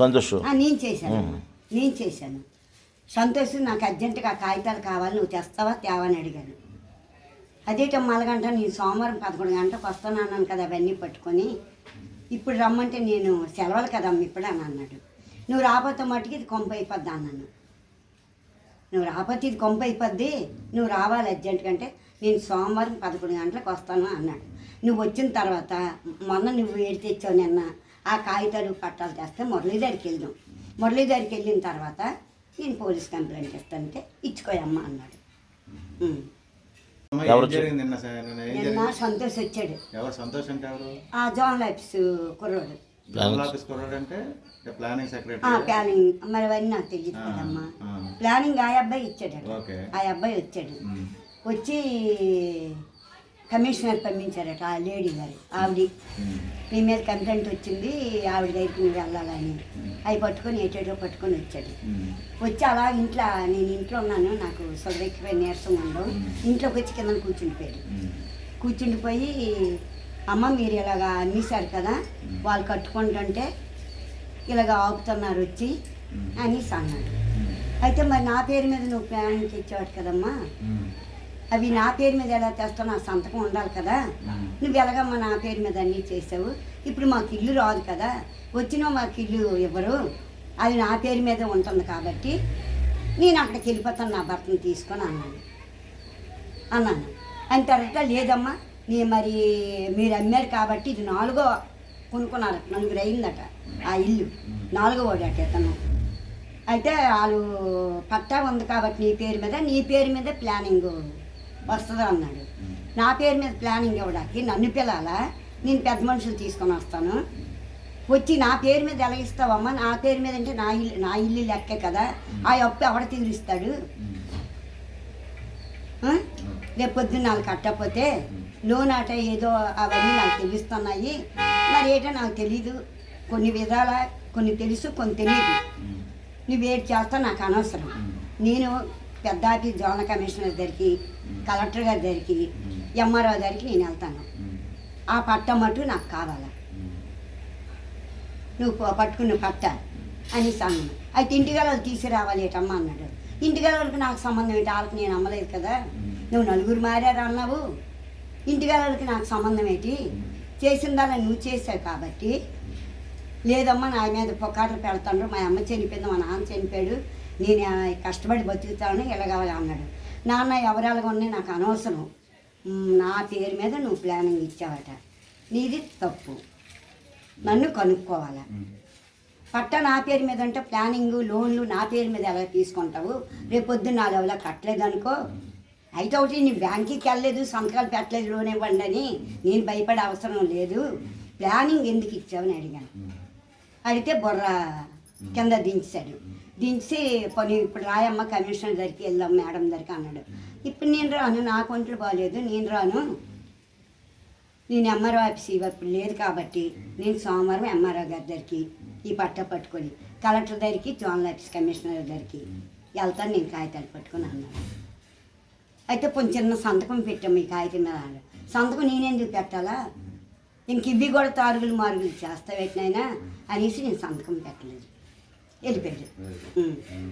సంతోష్. నేను చేశాను. నేను చేశాను. సంతోష్ నాకు అర్జెంటుగా కాగితాలు కావాలి నువ్వు తెస్తావా తేవని అడిగాను. అదేటం మలగంట నేను సోమవారం పదకొండు గంటలకు వస్తాను అన్నాను కదా అవన్నీ పట్టుకొని. ఇప్పుడు రమ్మంటే నేను సెలవులు కదమ్మ ఇప్పుడు అని అన్నాడు. నువ్వు రాకపోతే మట్టుకి ఇది కొంప అయిపోద్ది అన్నాను. నువ్వు రాకపోతే ఇది కొంప అయిపోద్ది నువ్వు రావాలి అర్జెంటుగా అంటే నేను సోమవారం పదకొండు గంటలకు వస్తాను అన్నాడు. నువ్వు వచ్చిన తర్వాత మొన్న నువ్వు ఏడు తెచ్చావు నిన్న ఆ కాగితాలు పట్టాలు తెస్తే మురళీధరికి వెళ్దాం. మురళీధరికి వెళ్ళిన తర్వాత నేను పోలీస్ కంప్లైంట్ ఇస్తానంటే ఇచ్చుకోయమ్మా అన్నాడు. నిన్న సంతోష్ వచ్చాడు. ఎవరు? సంతోష్ అంటే ఎవరు? ఆ జోన్ లైఫ్స్ కుర్రోడు. ప్లానింగ్ మరి అవన్నీ నాకు తెలియదు కదమ్మా. ప్లానింగ్ ఆ అబ్బాయి ఇచ్చాడు ఓకే. ఆ అబ్బాయి వచ్చాడు. వచ్చి కమిషనర్ పంపించారట ఆ లేడీ గారు ఆవిడ. నీ మీద కంప్లైంట్ వచ్చింది ఆవిడ దగ్గరికి నువ్వు వెళ్ళాలని. అవి పట్టుకొని ఏటేటో పట్టుకొని వచ్చాడు. వచ్చి అలా ఇంట్లో నేను ఇంట్లో ఉన్నాను నాకు సొదరెక్కిపోయి నీరసం ఉండవు ఇంట్లోకి వచ్చి కింద కూర్చుండిపోయాడు. కూర్చుండిపోయి అమ్మ మీరు ఇలాగా అమ్మేశారు కదా వాళ్ళు కట్టుకుంటుంటే ఇలాగ ఆపుతున్నారు వచ్చి అనేసి అన్నాడు. అయితే మరి నా పేరు మీద నువ్వు ప్లానింగ్ తెచ్చేవాడు కదమ్మా. అవి నా పేరు మీద ఎలా తెస్తావు నా సంతకం ఉండాలి కదా. నువ్వు ఎలాగమ్మా నా పేరు మీద అన్నీ చేసావు? ఇప్పుడు మాకు ఇల్లు రాదు కదా. వచ్చినా మాకు ఇల్లు ఇవ్వరు. అది నా పేరు మీద ఉంటుంది కాబట్టి నేను అక్కడికి వెళ్ళిపోతాను నా భర్తను తీసుకొని అన్నాను. అన్నాను. అని తర్వాత లేదమ్మా. నీ మరి మీరు అమ్మారు కాబట్టి ఇది నాలుగో కొనుక్కున్నారు. నలుగురు అయిందట ఆ ఇల్లు. నాలుగో వాడట ఇతను. అయితే వాళ్ళు పట్టా ఉంది కాబట్టి నీ పేరు మీద నీ పేరు మీద ప్లానింగ్. వస్తుంది అన్నాడు. నా పేరు మీద ప్లానింగ్ ఇవ్వడానికి నన్ను పిలాలా నేను పెద్ద మనుషులు తీసుకొని వస్తాను. వచ్చి నా పేరు మీద ఎలా ఇస్తావమ్మా? నా పేరు మీద అంటే నా ఇల్లు నా ఇల్లు లెక్కే కదా. ఆ అప్పు ఎవడ తీరుస్తాడు? రేపు పొద్దున్న నాకు కట్టకపోతే లోన్ అట ఏదో అవన్నీ నాకు తెలుస్తున్నాయి. మరి ఏటో నాకు తెలీదు. కొన్ని విధాల కొన్ని తెలుసు కొన్ని తెలియదు నువ్వు ఏడు చేస్తా నాకు అనవసరం. నేను పెద్ద ఆఫీస్ జోనల్ కమిషనర్ దగ్గరికి కలెక్టర్ గారి దగ్గరికి ఎంఆర్ఓ దగ్గరికి నేను వెళ్తాను. ఆ పట్ట మటు నాకు కావాలా? నువ్వు పట్టుకున్న పట్ట అని అన్నాను అయితే ఇంటికి వాళ్ళు తీసుకురావాలి ఏటమ్మా అన్నాడు. ఇంటికి వాళ్ళకి నాకు సంబంధం ఏంటి? వాళ్ళకి నేను అమ్మలేదు కదా. నువ్వు నలుగురు మారారు అన్నావు? ఇంటికి వాళ్ళకి నాకు సంబంధం ఏంటి? చేసిందాల నువ్వు చేసావు కాబట్టి లేదమ్మా నా మీద పొక్కాట్లు పెడతాడు మా అమ్మ చనిపోయింది మా నాన్న చనిపోయాడు. నేను కష్టపడి బతుకుతాను ఇలాగ అన్నాడు. నాన్న ఎవరెలాగా ఉన్నాయి నాకు అనవసరం. నా పేరు మీద నువ్వు ప్లానింగ్ ఇచ్చావట. నీది తప్పు. నన్ను కనుక్కోవాలా? పట్ట నా పేరు మీద అంటే ప్లానింగ్ లోన్లు నా పేరు మీద ఎలా తీసుకుంటావు? రేపు పొద్దున్న నాది ఎవలా కట్టలేదు అనుకో అయితే ఒకటి నీ బ్యాంకుకి వెళ్ళలేదు సంతకాలు పెట్టలేదు లోన్ ఇవ్వండి అని నేను భయపడే అవసరం లేదు. ప్లానింగ్ ఎందుకు ఇచ్చావని అడిగాను. అడిగితే బుర్ర కింద దించాడు. దించి పని ఇప్పుడు రాయమ్మ కమిషనర్ దగ్గరికి వెళ్దాం మేడం దగ్గరికి అన్నాడు. ఇప్పుడు నేను రాను నాకు ఒంట్లు బాగాలేదు నేను రాను. నేను ఎంఆర్ఓ ఆఫీస్ ఇప్పుడు లేదు కాబట్టి నేను సోమవారం ఎంఆర్ఓ గారి దగ్గరికి ఈ పట్ట పట్టుకొని కలెక్టర్ దగ్గరికి జోనల్ ఆఫీస్ కమిషనర్ దగ్గరికి వెళ్తాను నేను కాగితాలు పట్టుకొని అన్నాడు. అయితే కొంచెం చిన్న సంతకం పెట్టాము ఈ కాగితం మీద అన్నాడు. సంతకం నేనెందుకు పెట్టాలా? ఇంక ఇవి కూడా తారుగులు మారుగులు చేస్తా పెట్టినైనా అనేసి నేను సంతకం పెట్టలేదు. Ele vende. É. Hum.